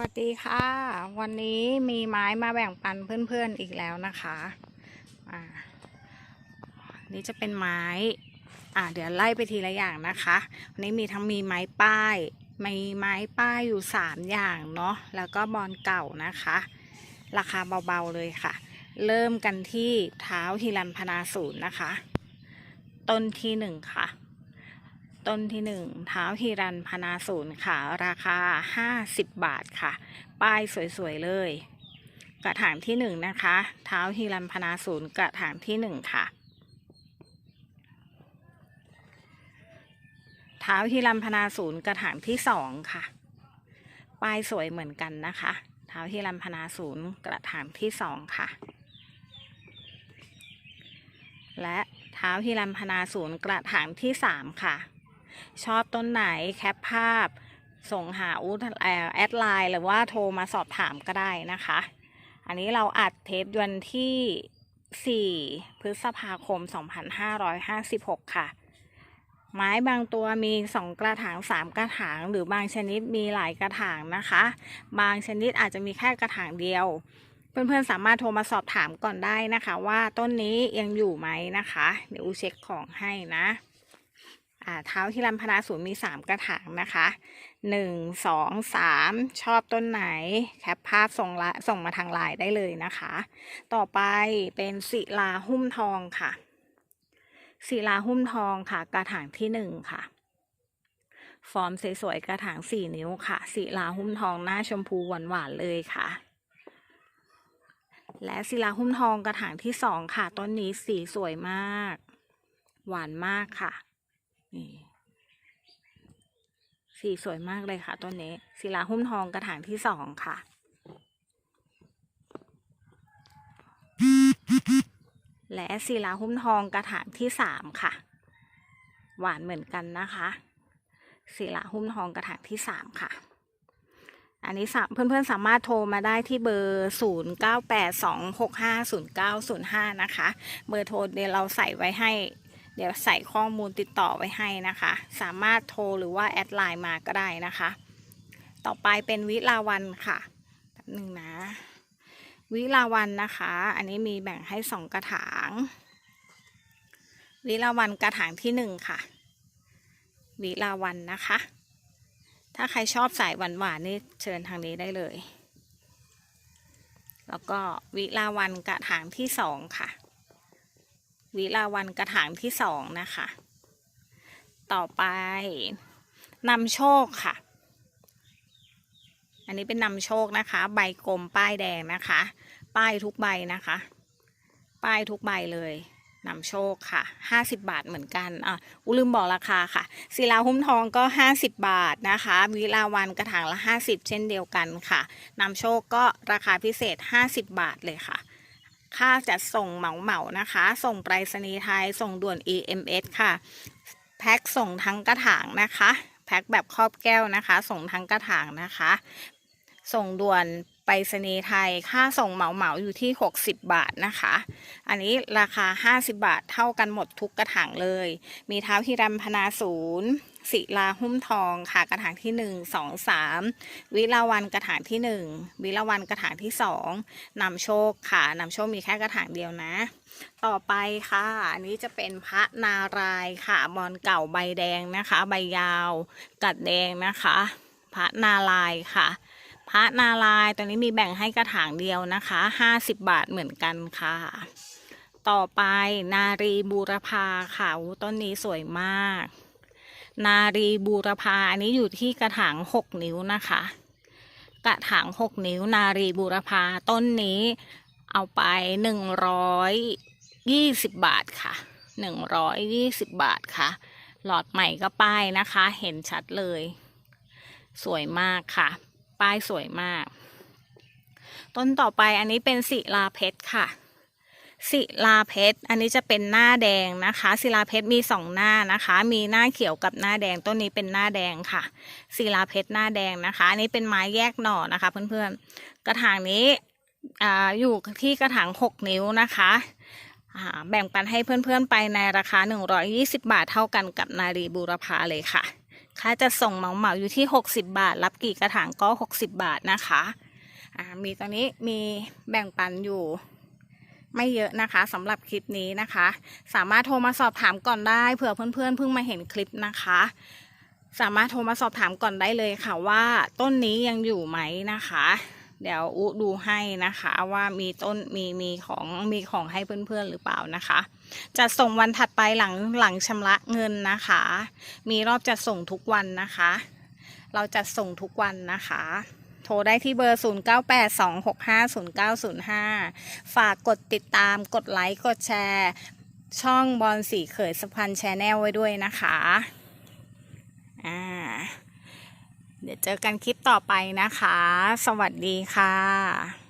วัสดีค่ะ วันนี้มีไม้มาแบ่งปันเพื่อนๆอีกแล้วนะคะอ่านี่จะเป็นไม้อ่าเดี๋ยวไล่ไปทีละอย่างนะคะวันนี้มีทั้งมีไม้ป้ายมีไม้ป้ายอยู่สามอย่างเนาะแล้วก็บอลเก่านะคะ ราคาเบาๆเลยค่ะ เริ่มกันที่เท้าฮิรันพนาศูนย์นะคะ ต้นที่หนึ่งค่ะ ต้นที่หนึ่งเท้าฮิรันพนาศูนย์ค่ะ ราคา 50 บาทค่ะ ป้ายสวยๆเลย กระถางที่หนึ่งนะคะ เท้าฮิรันพนาศูนย์กระถางที่หนึ่งค่ะ เท้าฮิรันพนาศูนย์กระถางที่สองค่ะ ป้ายสวยเหมือนกันนะคะ เท้าฮิรันพนาศูนย์กระถางที่สองค่ะ และเท้าฮิรันพนาศูนย์กระถางที่สามค่ะ ชอบต้นไหนแคปภาพ ส่งหาอูแอดไลน์หรือว่าโทรมาสอบถามก็ได้นะคะ อันนี้เราอัดเทปวันที่ 4 พฤษภาคม 2556 ค่ะ ไม้บางตัวมี 2 กระถาง 3 กระถาง หรือบางชนิดมีหลายกระถางนะคะ บางชนิดอาจจะมีแค่กระถางเดียวเพื่อนๆ สามารถโทรมาสอบถามก่อนได้นะคะ ว่าต้นนี้ยังอยู่ไหมนะคะ เดี๋ยวอูเช็คของให้นะ เท้าที่ลำพนาศูนย์มี 3 กระถางนะคะ 1 2 3 ชอบต้นไหน แคปภาพส่งละส่งมาทางไลน์ได้เลยนะคะ ต่อไปเป็นศิลาหุ้มทองค่ะ ศิลาหุ้มทองค่ะ กระถางที่ 1 ค่ะ ฟอร์มสวยๆกระถาง 4 นิ้วค่ะ ศิลาหุ้มทองหน้าชมพูหวานๆเลยค่ะและศิลาหุ้มทองกระถางที่2ค่ะ ต้นนี้สีสวยมาก หวานมากค่ะ นี่สีสวยมากเลยค่ะ ต้นนี้ศิลาหุ้มทองกระถางที่สองค่ะ และศิลาหุ้มทองกระถางที่สามค่ะ หวานเหมือนกันนะคะศิลาหุ้มทองกระถางที่สามค่ะ อันนี้เพื่อนๆสามารถโทรมาได้ที่เบอร์ 0 9 8 2 6 5 0 9 0 5 นะคะ เบอร์โทรเดี๋ยวเราใส่ไว้ให้ เดี๋ยวใส่ข้อมูลติดต่อไว้ให้นะคะ สามารถโทรหรือว่าแอดไลน์มาก็ได้นะคะ ต่อไปเป็นวิลาวันค่ะแป๊บหนึ่งนะ วิลาวันนะคะ อันนี้มีแบ่งให้สองกระถาง วิลาวันกระถางที่หนึ่งค่ะ วิลาวันนะคะ ถ้าใครชอบสายหวานหวานๆนี่เชิญทางนี้ได้เลย แล้วก็วิลาวันกระถางที่สองค่ะ วิลาวันกระถางที่สองนะคะ ต่อไปนำโชคค่ะ อันนี้เป็นนำโชคนะคะ ใบกลมป้ายแดงนะคะ ป้ายทุกใบนะคะ ป้ายทุกใบเลยนำโชคค่ะ 50 บาทเหมือนกัน อะอุลืมบอกราคาค่ะ ศิลาหุ้มทองก็ 50 บาทนะคะ วิลาวันกระถางละ 50 เช่นเดียวกันค่ะนำโชคก็ราคาพิเศษ 50 บาทเลยค่ะ ค่าจัดส่งเหมาเหมานะคะ ส่งไปรษณีย์ไทย ส่งด่วน EMS ค่ะ แพ็คส่งทั้งกระถางนะคะ แพ็คแบบครอบแก้วนะคะ ส่งทั้งกระถางนะคะ ส่งด่วนไปรษณีย์ไทย ค่าส่งเหมาเหมาอยู่ที่ 60 บาทนะคะ อันนี้ราคา 50 บาทเท่ากันหมดทุกกระถางเลย มีเท้าฮิรัมพนาศูนย์ ศิลาหุ้มทองค่ะกระถางที่ 1 2 3 วิลาวันกระถางที่ 1 วิลาวันกระถางที่ 2นำโชคค่ะนำโชคมีแค่กระถางเดียวนะ ต่อไปค่ะอันนี้จะเป็นพระนารายค่ะบอลเก่าใบแดงนะคะ ใบยาว กัดแดงนะคะ พระนารายค่ะ พระนารายตัวนี้มีแบ่งให้กระถางเดียวนะคะ 50 บาทเหมือนกันค่ะต่อไปนารีบูรพาค่ะต้นนี้สวยมาก นารีบูรพาอันนี้อยู่ที่กระถาง6นิ้วนะคะ กระถาง6นิ้ว นารีบูรพาต้นนี้เอาไป120บาทค่ะ120บาทค่ะ หลอดใหม่ก็ป้ายนะคะ เห็นชัดเลย สวยมากค่ะ ป้ายสวยมาก ต้นต่อไปอันนี้เป็นศิลาเพชรค่ะ ศิลาเพชร อันนี้จะเป็นหน้าแดงนะคะ ศิลาเพชรมีสองหน้านะคะ มีหน้าเขียวกับหน้าแดง ต้นนี้เป็นหน้าแดงค่ะ ศิลาเพชรหน้าแดงนะคะ อันนี้เป็นไม้แยกหน่อนะคะ เพื่อนๆ กระถางนี้อ่าอยู่ที่กระถางหกนิ้วนะคะแบ่งปันให้เพื่อนๆไปในราคา 120 บาทเท่ากันกับนารีบูรพาเลยค่ะ ค่าจะส่งเหมาเหมาอยู่ที่ 60 บาท รับกี่กระถางก็ 60 บาทนะคะ มีตอนนี้มีแบ่งปันอยู่ ไม่เยอะนะคะสำหรับคลิปนี้นะคะ สามารถโทรมาสอบถามก่อนได้เผื่อเพื่อนๆเพิ่งมาเห็นคลิปนะคะ สามารถโทรมาสอบถามก่อนได้เลยค่ะว่าต้นนี้ยังอยู่ไหมนะคะ เดี๋ยวอุดูให้นะคะว่ามีต้นมีมีของมีของให้เพื่อนๆหรือเปล่านะคะจะส่งวันถัดไปหลังหลังชำระเงินนะคะ มีรอบจะส่งทุกวันนะคะ เราจะส่งทุกวันนะคะ โทรได้ที่เบอร์ 0982650905 ฝากกดติดตาม กดไลค์ กดแชร์ ช่องบอลสีเขยสุพรรณแชนแนลไว้ด้วยนะคะ อ่า เดี๋ยวเจอกันคลิปต่อไปนะคะ สวัสดีค่ะ